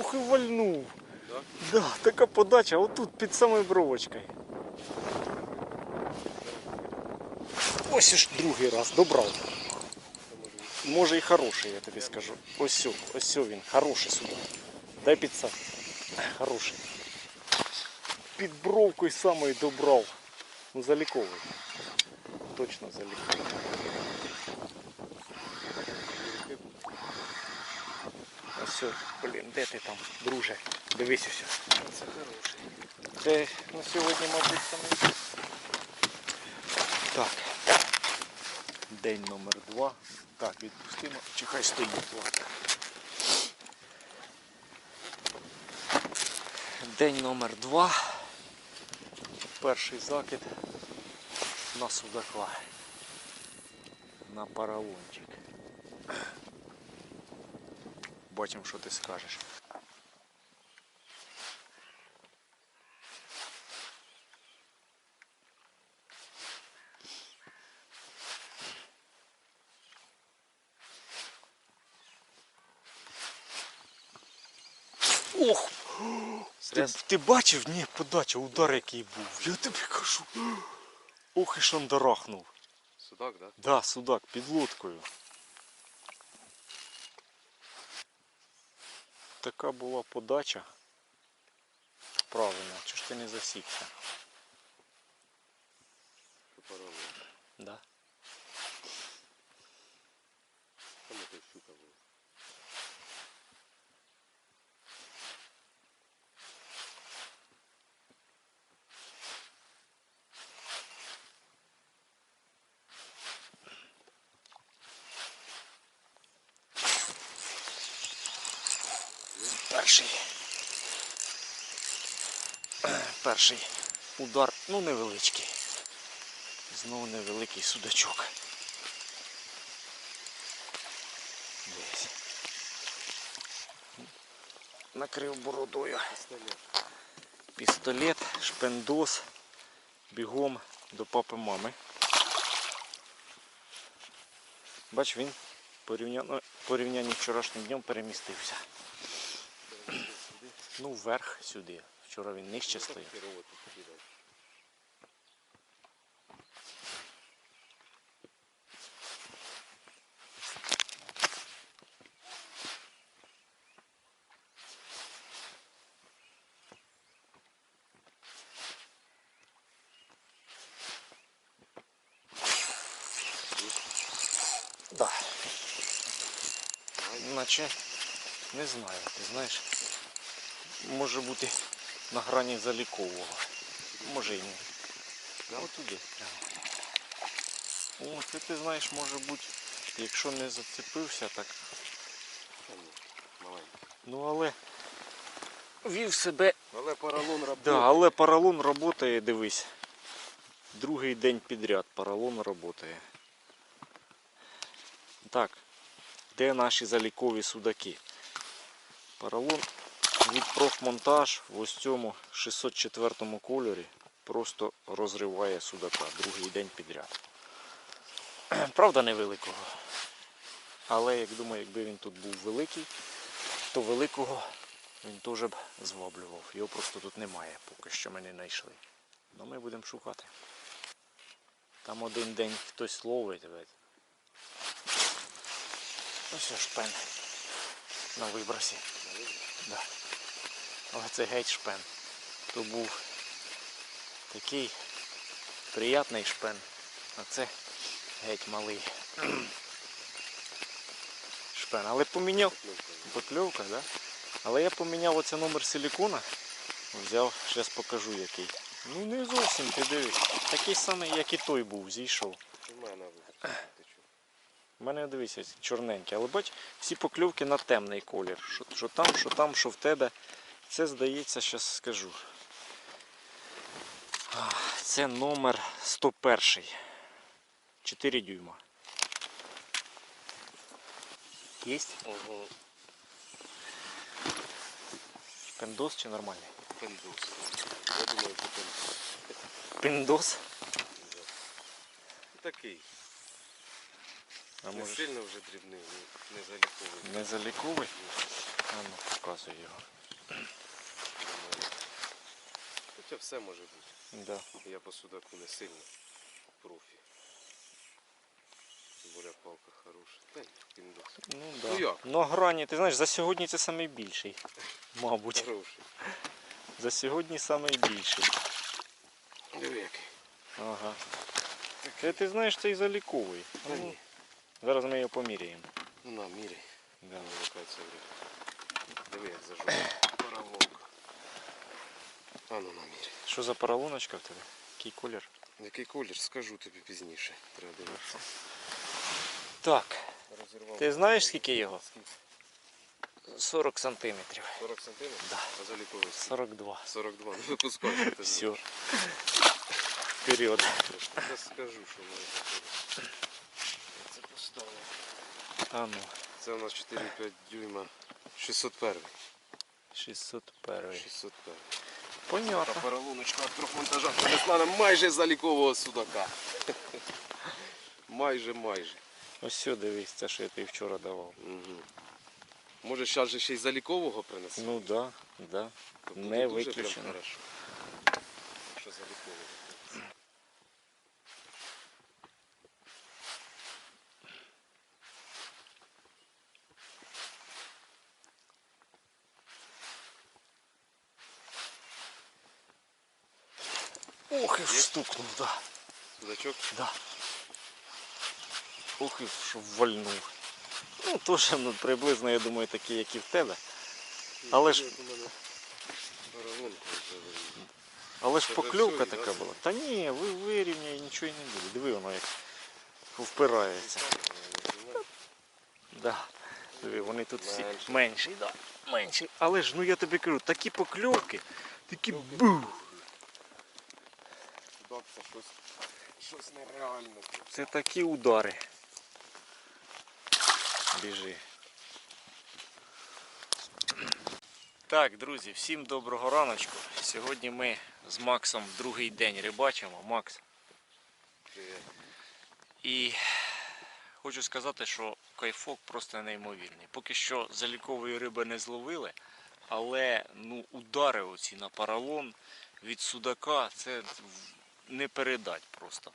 Ух і вальнув. Да? Да, така подача, отут під самою бровочкою. Ось ж другий раз добрав. Може і хороший, я тобі скажу. Ось, ось він, хороший сюди. Дай підсад. Хороший. Під бровкою самою добрав. Ну заліковий. Точно заліковий. О, блін, де ти там, друже? Дивись ось. Це хороший. Це на сьогодні, мабуть, саме. Так. День номер два. Так, відпустимо. Чи хай стоїть. День номер два. Перший закид на судака. На паралончик. Бачимо, що ти скажеш. Ох! Ти, ти бачив? Ні, подача, удар який був. Я тобі кажу. Ох і шандарахнув. Судак, да? Да, судак під лодкою. Така була подача. Правильно, чи ж ти не засікся? Паровий. Да. Там якась щука була. Перший. Перший удар, ну невеличкий. Знову невеликий судачок. Десь. Накрив бородою. Пістолет. Шпендос, бігом до папи мами. Бач, він порівняно, порівнянні вчорашнім днем перемістився. Ну, вверх сюди. Вчора він нижче стояв. Херово тут. Да. Наче не знаю, ти знаєш. Може бути на грані залікового. Може і ні. От туди. О, це ти знаєш, може бути, якщо не зацепився, так. Ну але вів себе. Але поролон Да, але поролон працює, дивись. Другий день підряд поролон працює. Так, де наші залікові судаки? Поролон від профмонтаж в ось цьому 604 кольорі просто розриває судака другий день підряд. Правда, невеликого. Але як думаю, якби він тут був великий, то великого він теж б зваблював. Його просто тут немає, поки що ми не знайшли. Ну ми будемо шукати. Там один день хтось ловить. ось шпен на вибросі. Да. Але це геть шпен. То був такий приятний шпен, а це геть малий. Шпен. Але поміняв. Покльовка, да? Але я поміняв оце номер силікона. Взяв, зараз покажу який. Ну не зовсім ти дивись. Такий самий, як і той був, зійшов. У мене дивися, чорненький. Але бач, всі покльовки на темний колір. Що там, що там, що в тебе. Це здається, зараз скажу. Це номер 101. 4 дюйма. Єсть? Ого. Пендос чи нормальний? Пендус. Я думаю, що. Пендос? Такий. А Не може сильно вже дрібний, не, заліковий. не заліковий? А ну, показуй його. Хоча все може бути. Да. Я по судаку не сильно профі. Тим палка хороша. Та ні, піндос. Ну, да. Ну як? Ну, грані, ти знаєш, за сьогодні це найбільший. Мабуть. Хороший. За сьогодні найбільший. Диви який. Ага. Це ти знаєш, це і заліковий. Та Ну, ні. Зараз ми його поміряємо. Ну на, міряй. Да. Диви як зажовує. Паралонка. А ну наміряй. Що за поролоночка в тебе? Який колір? Який колір, скажу тобі пізніше. Треба дивитися. Так, Розірвав. Ти знаєш, скільки його? 40 сантиметрів. 40 сантиметрів? Да. А заліковий скільки? 42. 42. Не випускай. Все. Вперед. Я скажу, що ми заходимо. Це поставимо. А ну, Це у нас 4,5 дюйма. 601. 601. 601. Та Понятно. поролоночка від трьохмонтажа принесла нам майже залікового судака. майже, майже. Ось сюди дивись, це що я тобі вчора давав. Угу. Може, зараз же ще й залікового принесе? Ну да, да. То не буде дуже прям виключено. хорошо. Якщо залікового принесе. Ох, і стукнув, да. Судачок? Да. Ох, і що вальнув. Ну, теж ну, приблизно, я думаю, такий, як і в тебе. Але ж-. Але ж покльовка така була. Та ні, ви вирівняє, нічого і не буде. Диви воно як впирається. Да. Диви, вони тут всі Менші. менші, да. менші. Але ж, ну я тобі кажу, такі покльовки, такі бу. Це щось, щось нереальне. Це такі удари. Біжи. Так, друзі, всім доброго раночку. Сьогодні ми з Максом другий день рибачимо. Макс. Привіт. І хочу сказати, що кайфок просто неймовірний. Поки що залікової риби не зловили, але ну, удари оці на паралон від судака це не передать просто.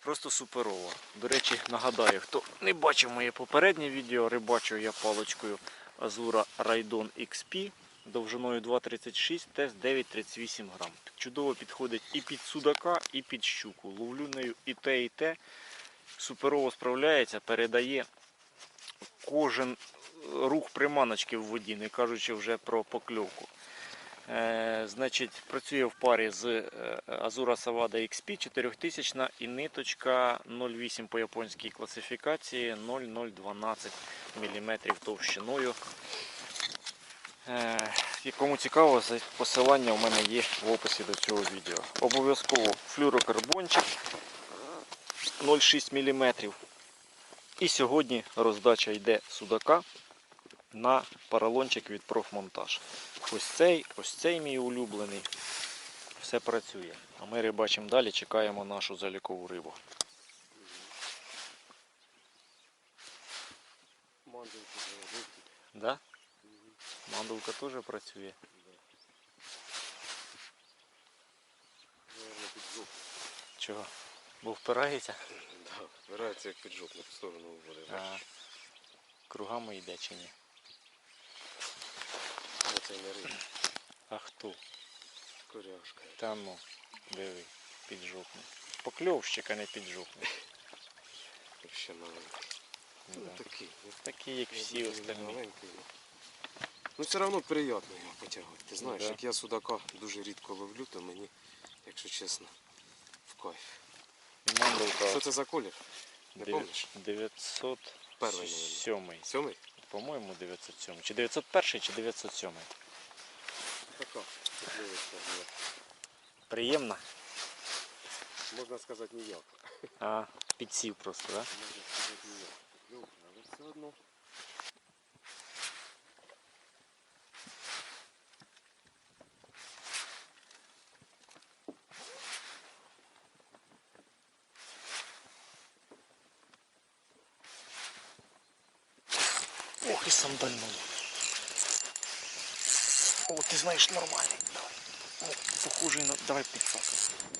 Просто суперово. До речі, нагадаю, хто не бачив моє попереднє відео, рибачив я паличкою Azura Raidon XP довжиною 2,36, тест 9,38 грам. Чудово підходить і під судака, і під щуку. Ловлю нею і те, і те. Суперово справляється, передає кожен рух приманочки в воді, не кажучи вже про покльовку. Е, значить, працює в парі з Azura Savada XP 4000 і ниточка 0,8 по японській класифікації 0,012 мм товщиною. Е, кому цікаво, посилання у мене є в описі до цього відео. Обов'язково флюрокарбончик 0,6 мм. І сьогодні роздача йде судака на поролончик від профмонтаж. Ось цей, ось цей мій улюблений. Все працює. А ми рибачимо далі, чекаємо нашу залікову рибу. Тут. Да? Мандулка теж працює. Чого? Бо впирається, Да, впирається як під жопу, в сторону уводить. кругами йде чи ні. Ну це не риба, А хто? коряшка. Та ну, диви. Покльовщик, а не піджопний. Вообще маленький. Ну Да. такий. ну, Такий, як всі думаю, остальні. маленький, ну. Все одно приємно його потягувати. Ти знаєш, Да. як я судака дуже рідко ловлю, то мені, якщо чесно, в кайф. І Що це за колір? Не помниш? 907. Перший, Сьомий? По-моєму, 907. Чи 901, чи 907. Така. Приємно. Можна сказати ніяк. А, підсів просто, так? Да? Можна сказати ніяк. Добре, але все одно. Ох, і сандальнув. О, ти знаєш нормальний. Давай. О, похожий на. Давай підсак.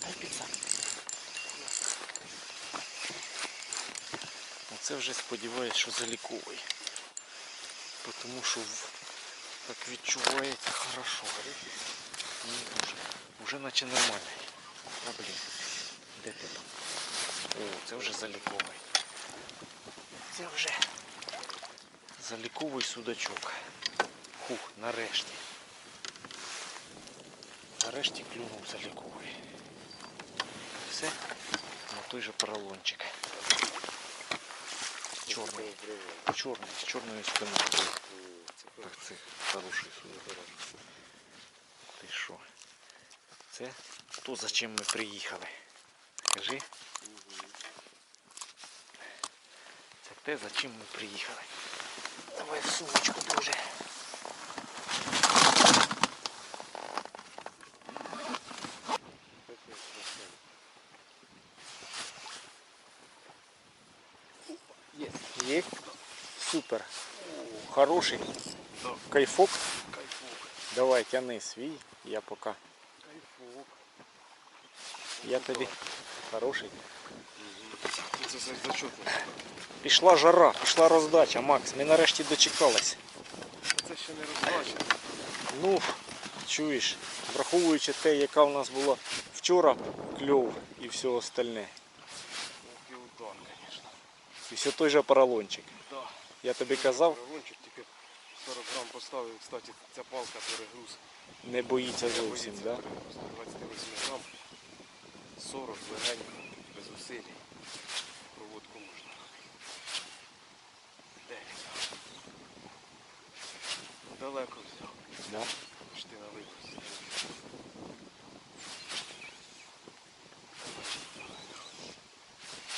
Дай підсак. Оце вже сподіваюсь, що заліковий. Тому що так відчувається хорошо. Ні, вже, вже наче нормальний. А блін. Де ти там? О, це вже заліковий. Це вже заліковий судачок. Хух, нарешті. Нарешті клюнув заліковий. Все, на той же поролончик. Чорний. Чорний, з чорною спиною. Так, це хороший судак. Ти що? Це то, за чим ми приїхали. Скажи. Це те, за чим ми приїхали. Давай в сумочку, друже. Є. Є? Супер. Хороший. Да. Кайфок. Кайфук. Давай, тяни свій, я пока. Кайфук. Я тобі хороший. Це за зачетно. Пішла жара, пішла роздача, Макс. Ми нарешті дочекались. Це ще не розбачено. Ну, чуєш, враховуючи те, яка в нас була вчора кльов і все остальне. І удар, звісно. І все той же поролончик. Да. Я тобі казав, Ролончик тільки 40 грам поставив, кстати, ця палка перегруз. не боїться зовсім, Боїться да? перегруз. 28 грам, 40 легенько, без усилий. Проводку можна. Де він? Далеко взяв. Да? Аж ти на виборці.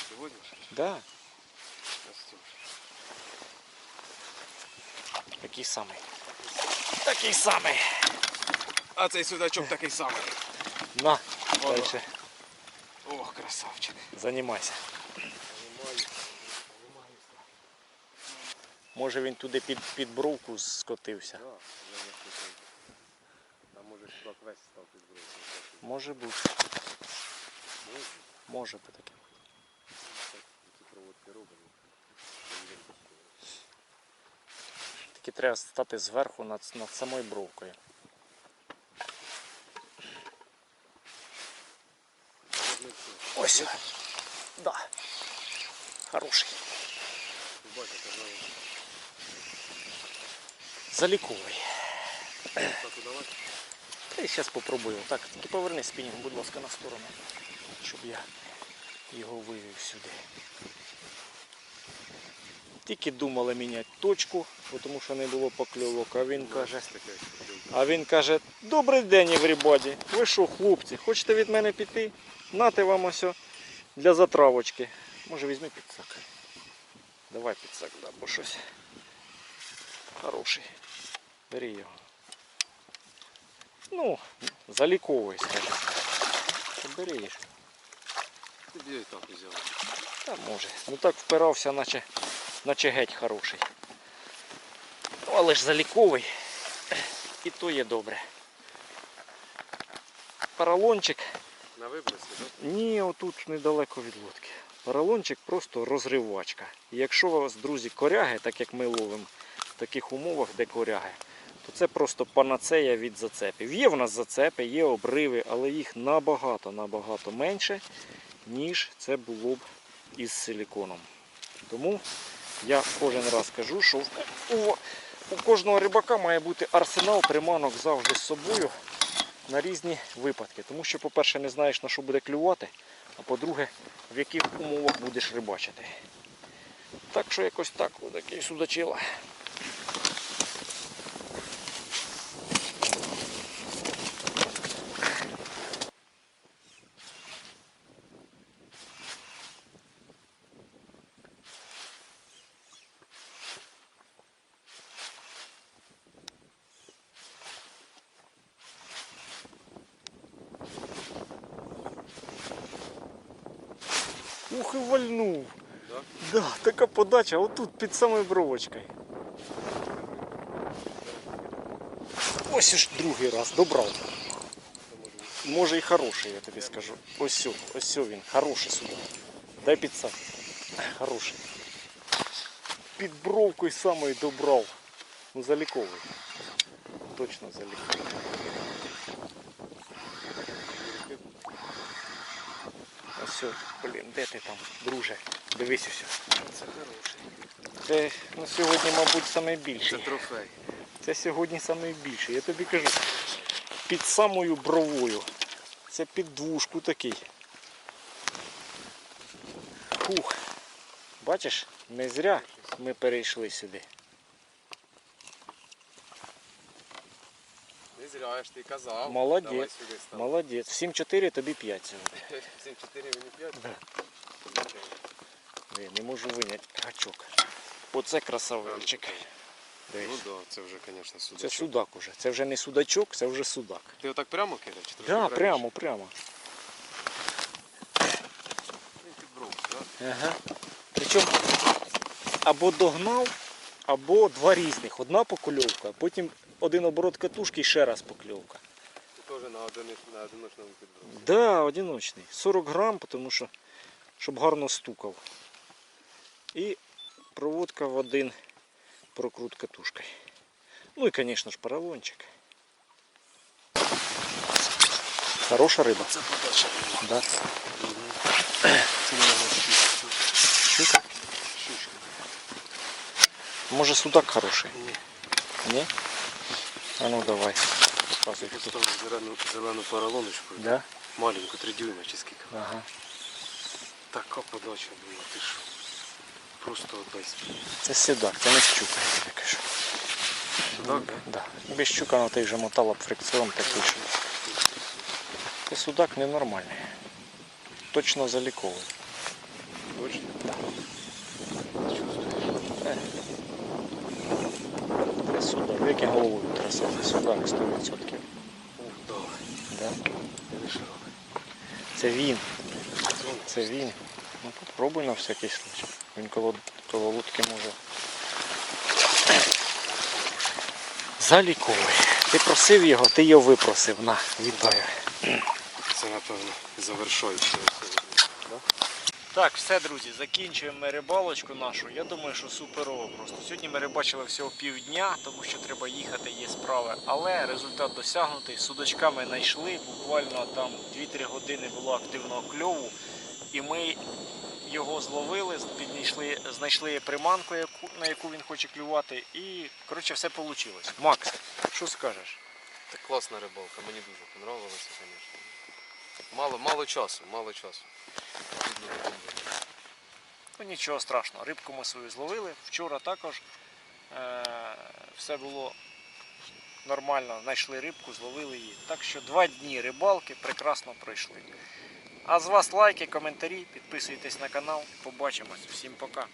Сьогодні ж? Да, Костюм. такий самий. Такий самий. А цей судачок такий самий. На, Ладно. далі Ох, красавчик. займайся. Може він туди під, під бровку скотився. Хотів. А може чувак весь став підбросити. Може бути. Може, Може бути таке. проводки робимо. Тільки треба стати зверху над, над самою бровкою. Ось. Да. Хороший. Бачите, казали, Заліковий. Та й зараз попробую. Так, тільки поверни спінінг, будь ласка, на сторону, щоб я його вивів сюди. Тільки думали міняти точку, тому що не було покльовок, а він каже. А він каже, добрий день, Еврібаді. Ви що, хлопці, хочете від мене піти? Нате вам ось для затравочки. Може візьми підсак. Давай підсак, да, бо щось. Хороший. Бери його. Ну, заліковий, скажімо. Бери їх. Тобі і так взяв. Та може. Ну так впирався, наче, наче геть хороший. Ну, але ж заліковий. І то є добре. Поролончик. На вибросі, так? Ні, отут недалеко від лодки. Поролончик просто розривачка. І якщо у вас, друзі, коряги, так як ми ловимо в таких умовах, де коряги, це просто панацея від зацепів. Є в нас зацепи, є обриви, але їх набагато, набагато менше, ніж це було б із силіконом. Тому я кожен раз кажу, що у кожного рибака має бути арсенал приманок завжди з собою на різні випадки. Тому що, по-перше, не знаєш на що буде клювати, а по-друге, в яких умовах будеш рибачити. Так що якось так, отакий судачила. Ух і вальнув. Да? Да, така подача отут під самою бровочкою. Ось ж другий раз добрав. Може і хороший, я тобі скажу. Ось ось він, хороший сюди. Дай підсак. Хороший. Під бровкою самою добрав. Ну заліковий. Точно заліковий. Сьо, блін, де ти там, друже? Дивись ось. Це хороший. Це ну, сьогодні, мабуть, Це найбільший. трофей. Це сьогодні найбільший. Я тобі кажу, під самою бровою. Це під двушку такий. Фух. Бачиш, не зря ми перейшли сюди. Зря, я ж ти казав. Молодець. Молодець. В 7-4 тобі 5 сьогодні. 7-4 мені 5? Да. Не можу виняти гачок. Оце красавчик. Ну Дивись. да, це вже, звісно, Це судачок. судак уже. Це вже не судачок, це вже судак. Ти отак прямо кидав? Так, да, прямо, прямо. Так? Ага. Причому або догнав, або два різних. Одна покльовка, а потім один оборот катушки і ще раз покльовка. Ти теж на, на одиночному підбровці. Да, одиночний. 40 грам, тому що щоб гарно стукав. І проводка в один прокрут катушкою. Ну і, звісно ж, поролончик. Хороша риба. Це подача. Да. Це щучка. Щучка. Може судак хороший? Ні. Ні? А ну давай. Показуй. Я поставив зелену, зелену поролоночку. Да? Маленьку, 3 дюйма чи скільки. Ага. Така подача була, ти що? Просто десь. Це судак, це не щука, я кажу. Судак, да? Да. Без щука на той же мотала б фрикціон такий, що це судак ненормальний. Точно заліковий. Точно? Да. Чувствую. Це судак. Як я головою це судак 100%. Ух, да. Це він. Це він. Ну попробуй на всякий случай. Він коло, коло лутки може. Заліковий. Ти просив його, ти його випросив. На, вітаю. Це, напевно, завершується. Так, все, друзі, закінчуємо ми рибалочку нашу. Я думаю, що суперово просто. Сьогодні ми рибачили всього півдня, тому що треба їхати, є справи. Але результат досягнутий. Судочками знайшли. Буквально там 2-3 години було активного кльову. І ми його зловили, підійшли, знайшли приманку, на яку він хоче клювати. І коротше все вийшло. Макс, що скажеш? Це класна рибалка, мені дуже подобалося, звісно. Мало, мало часу, мало часу. Ну нічого страшного, рибку ми свою зловили. Вчора також е- все було нормально, знайшли рибку, зловили її. Так що два дні рибалки прекрасно пройшли. А з вас лайки, коментарі, підписуйтесь на канал. Побачимось. Всім пока.